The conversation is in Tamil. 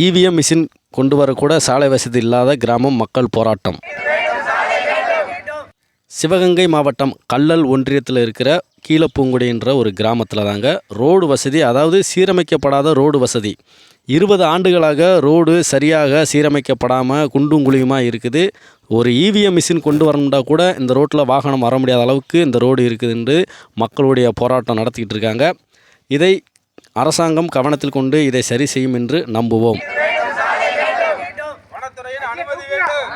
இவிஎம் மிஷின் கொண்டு வரக்கூட சாலை வசதி இல்லாத கிராமம் மக்கள் போராட்டம். சிவகங்கை மாவட்டம் கள்ளல் ஒன்றியத்தில் இருக்கிற கீழப்பூங்குடின்ற ஒரு கிராமத்தில் தாங்க ரோடு வசதி அதாவது சீரமைக்கப்படாத ரோடு வசதி. இருபது ஆண்டுகளாக ரோடு சரியாக சீரமைக்கப்படாமல் குண்டும் குழியுமாக இருக்குது. ஒரு இவிஎம் மிஷின் கொண்டு வரணும்னா கூட இந்த ரோட்டில் வாகனம் வர முடியாத அளவுக்கு இந்த ரோடு இருக்குதுன்று மக்களுடைய போராட்டம் நடத்திக்கிட்டு இருக்காங்க. இதை அரசாங்கம் கவனத்தில் கொண்டு இதை சரி செய்யும் என்று நம்புவோம். வனத்துறையின் அனுமதி வேண்டும்.